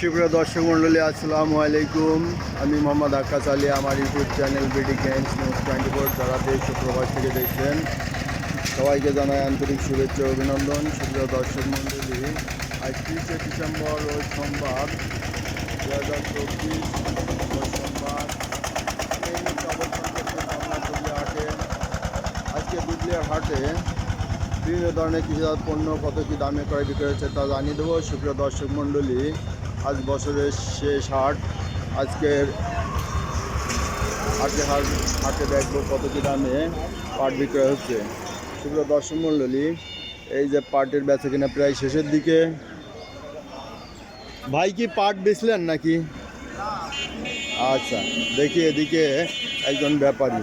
সুপ্রিয় দর্শক মণ্ডলী, আসসালামু আলাইকুম। আমি মোহাম্মদ আকাশ আলী, আমার YouTube channel B D games news twenty four, যারা দেশ প্রবাস থেকে দেখছেন, সবাইকে জানাই আন্তরিক শুভেচ্ছা অভিনন্দন। সুপ্রিয় দর্শক মণ্ডলী, আজ তিরিশে ডিসেম্বর ও সোমবার দু হাজার চব্বিশ সোমবার হাটে আজকে পুরুলিয়ার হাটে বিভিন্ন ধরনের কৃষিজাত পণ্য কত কী দামে ক্রয় বিক্রয় হচ্ছে তা জানিয়ে দেবো। সুপ্রিয় দর্শক মণ্ডলী আজ বছরের শেষ হাট আজকের হাটে হাট হাটে দেখব কত কী দামে পাট বিক্রয় হচ্ছে। সুপ্রিয় দর্শক মণ্ডলী এই যে পাটের বেচা কিনা প্রায় শেষের দিকে। ভাই কি পাট বেচলেন নাকি? আচ্ছা দেখি এদিকে একজন ব্যাপারী।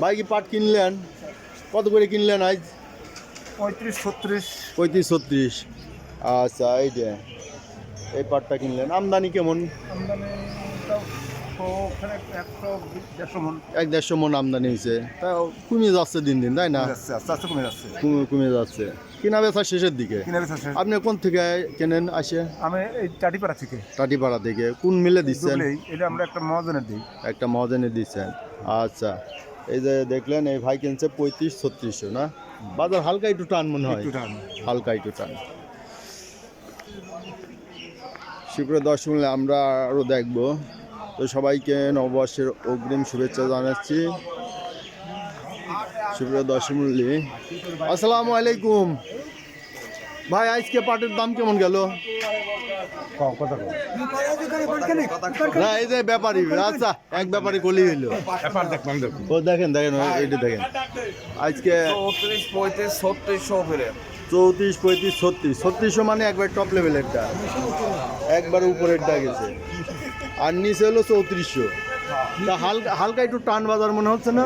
ভাই কি পাট কিনলেন? কত করে কিনলেন আজ? পঁয়ত্রিশ ছত্রিশ। পঁয়ত্রিশ ছত্রিশ। আচ্ছা এই যে। এই পাটটা কিনলেন। আমদানি কেমন? মন। এক দেড়শো মন আমদানি হয়েছে। তা কমে যাচ্ছে দিন দিন তাই না? কমে যাচ্ছে কমে- যাচ্ছে। কিনা বেচা শেষের দিকে। আপনি কোন থেকে কেনেন আসে? আমি এই চাটিপাড়া থেকে। টাটিপাড়া থেকে। কোন মিলে দিচ্ছেন? এটা আমরা একটা মহাজনের দিই। একটা মহাজনে দিচ্ছেন। আচ্ছা। এই যে দেখলেন এই ভাই কিনছে পঁয়ত্রিশ ছত্রিশশো না? বাজার হালকা একটু টান মনে হয়। হালকা একটু টান। দর্শক মণ্ডলী, আমরা আরও দেখব। তো সবাইকে নববর্ষের অগ্রিম শুভেচ্ছা জানাচ্ছি। দর্শক মণ্ডলী, আসসালামু আলাইকুম। ভাই আজকে পাটের দাম কেমন গেল? কথা কও। না এই যে ব্যাপারী আচ্ছা এক ব্যাপারী গলি হইল। ও দেখেন দেখেন ও এইটা দেখেন। আজকে চৌত্রিশ পঁয়ত্রিশ ছত্রিশ। ছত্রিশশো মানে একবার টপ লেভেলেরটা একবার উপরেরটা গেছে। আর নিচে হলো চৌত্রিশশো। তা হালকা হালকা একটু টান বাজার মনে হচ্ছে না?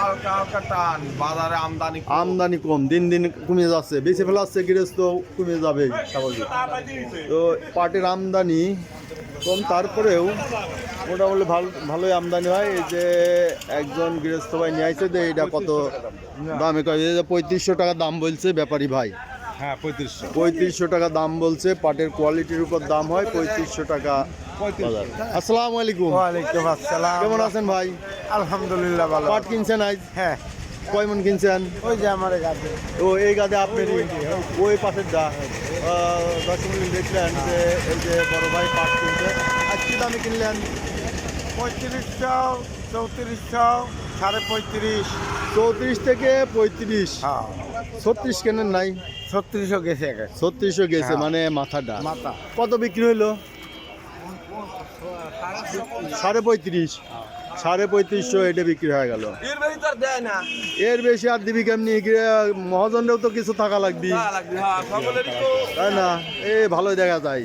হালকা হালকা টান। বাজারে আমদানি। আমদানি কম। দিন দিন কমে যাচ্ছে। বেশি ফেলাচ্ছে গৃহস্থ কমে যাবে। স্বাভাবিক তো পাটের আমদানি কম। তারপরেও মোটামুটি ভালো ভালোই আমদানি হয়। এই যে একজন গৃহস্থ ভাই নিয়ে আইছে যে এটা কত দামে কয়? যে পঁয়ত্রিশশো টাকা দাম বলছে ব্যাপারী ভাই। হ্যাঁ পঁয়ত্রিশশো। পঁয়ত্রিশশো টাকা দাম বলছে পাটের কোয়ালিটির উপর দাম হয় পঁয়ত্রিশশো টাকা আসসালামু আলাইকুম। ওয়ালাইকুম আসসালাম। কেমন আছেন ভাই? আলহামদুলিল্লাহ ভালো। পাট কিনছেন আজ? হ্যাঁ। কয় মন কিনছেন? ওই যে আমার গাছে। ও এই গাদে আপনারই। ওই পাশের দা। দশ মিনিট দেখলেন যে এই যে বড় ভাই পাট কিনছে। আজ কি দামে কিনলেন? পঁয়ত্রিশশো চৌত্রিশশো সাড়ে পঁয়ত্রিশ। চৌত্রিশ থেকে পঁয়ত্রিশ। হ্যাঁ। ছত্রিশ কেনেন নাই? ছত্রিশও গেছে এক। ছত্রিশও গেছে হ্যাঁ। মানে মাথাটা। মাথা। কত বিক্রি হইল? সাড়ে পঁয়ত্রিশ। সাড়ে পঁয়ত্রিশশো এটা বিক্রি হয়ে গেল। এর বেশি আর দেয় না। এর আর দিবি কেমনি? মহাজনরাও তো কিছু থাকা লাগবি। লাগবে, হ্যাঁ, তাই না? এ ভালোই দেখা যায়।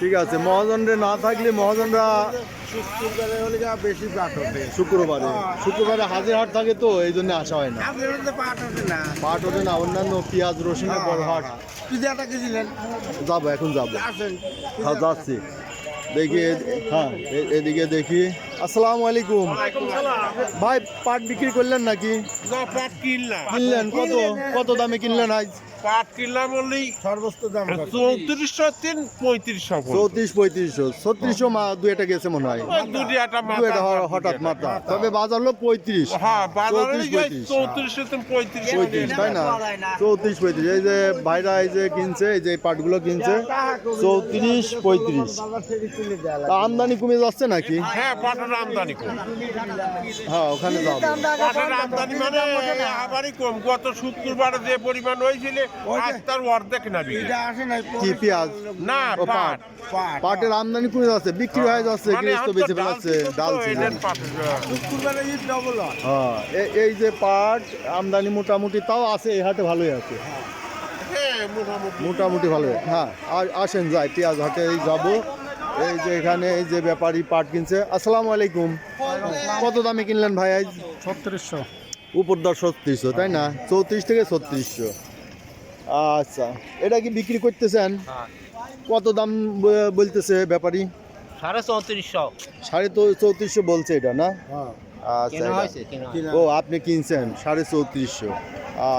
ঠিক আছে মহাজনরে না থাকলে মহাজনরা শুক্রবারে হলে যা বেশি পাট হবে শুক্রবারে শুক্রবারে হাজির হাট থাকে তো এই জন্য আসা হয় না। পাট হবে না ওঠে না অন্যান্য পেঁয়াজ রসুনের বড় হাট। পিজাটা যাব এখন যাব। হ্যাঁ যাচ্ছি। দেখি হ্যাঁ এদিকে দেখি। আসসালামু আলাইকুম। ভাই পাট বিক্রি করলেন নাকি? পাট কিনলাম। কিনলেন কত? কত দামে কিনলেন আজ? পাট কিনলাম বললেই সর্বোচ্চ দাম চৌত্রিশশো তিন পঁয়ত্রিশশো চৌত্রিশ পঁয়ত্রিশশো। ছত্রিশশো মা দু একটা গেছে মনে হয়। দুটি একটা দু একটা হঠাৎ মাত্রা তবে বাজার হলো পঁয়ত্রিশ। হ্যাঁ বাজারে চৌত্রিশ, পঁয়ত্রিশ। চৌত্রিশশো তিন পঁয়ত্রিশ পঁয়ত্রিশ তাই না? চৌত্রিশ পঁয়ত্রিশ। এই যে ভাইরা এই যে কিনছে এই যে এই পাটগুলো কিনছে চৌত্রিশ পঁয়ত্রিশ। আমদানি কমে যাচ্ছে নাকি? হ্যাঁ পাটের আমদানি কম হ্যাঁ ওখানে আমদানি মানে আবারই কম। গত শুক্রবারে যে পরিমাণ হয়েছিল আজ তার অর্ধেক না বিঘা। এটা আসে নাই কি পেঁয়াজ? না পাট। পাট। পাটের আমদানি কমে যাচ্ছে বিক্রি হয়ে যাচ্ছে মানে তো বেঁচে ফেলাচ্ছে ডাল এদের শুক্রবারে ঈদ ডবল হ্যাঁ। এই যে পাট আমদানি মোটামুটি তাও আছে এই হাটে ভালোই আছে। হ্যাঁ মোটামুটি। মোটামুটি ভালো হ্যাঁ আর আসেন যাই পেঁয়াজ হাটে এই যাব। এই যে এখানে এই যে ব্যাপারী পাট কিনছে। আসসালামু আলাইকুম। কত দামে কিনলেন ভাই আজ? ছত্রিশশো। উপর দর ছত্রিশশো তাই না? চৌত্রিশ থেকে ছত্রিশশো। আচ্ছা এটা কি বিক্রি করতেছেন? কত দাম বলতেছে ব্যাপারী? সাড়ে চৌত্রিশশো। সাড়ে তো চৌত্রিশশো বলছে এটা না? হ্যাঁ। আচ্ছা ও আপনি কিনছেন সাড়ে চৌত্রিশশো।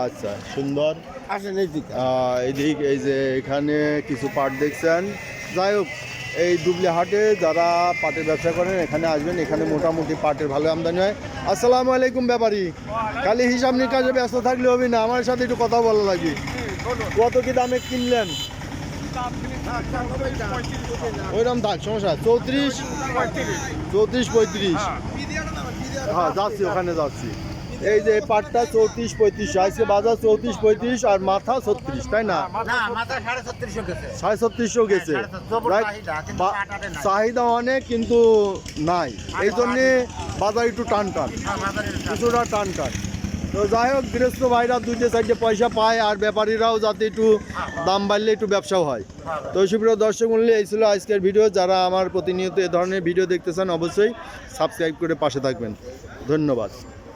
আচ্ছা সুন্দর। আসেন এই এদিক এই যে এখানে কিছু পাট দেখছেন। যাই হোক এই ডুবলি হাটে যারা পাটের ব্যবসা করেন, এখানে আসবেন। এখানে মোটামুটি পাটের ভালো আমদানি হয়। আসসালামু আলাইকুম ব্যাপারী। খালি হিসাব নিকাশে ব্যস্ত থাকলে হবে না, আমার সাথে একটু কথা বলা লাগবে। কত কি দামে কিনলেন? ওইরকম থাক সমস্যা চৌত্রিশ? চৌত্রিশ পঁয়ত্রিশ। হ্যাঁ যাচ্ছি, ওখানে যাচ্ছি। এই যে পাটটা চৌত্রিশ পঁয়ত্রিশ আজকে বাজার চৌত্রিশ পঁয়ত্রিশ আর মাথা ছত্রিশ তাই না? সাড়ে ছত্রিশশো গেছে। হ্যাঁ? চাহিদা, অনেক কিন্তু নাই। এই জন্যে বাজার একটু টান টান। কিছুটা টান টান। তো যাই হোক গৃহস্থ ভাইরা দুইটে চারটে পয়সা পায় আর ব্যাপারীরাও যাতে একটু দাম বাড়লে একটু ব্যবসাও হয়। তো সুপ্রিয় দর্শক মূল্যে এই ছিল আজকের ভিডিও। যারা আমার প্রতিনিয়ত এ ধরনের ভিডিও দেখতে চান অবশ্যই সাবস্ক্রাইব করে পাশে থাকবেন। ধন্যবাদ।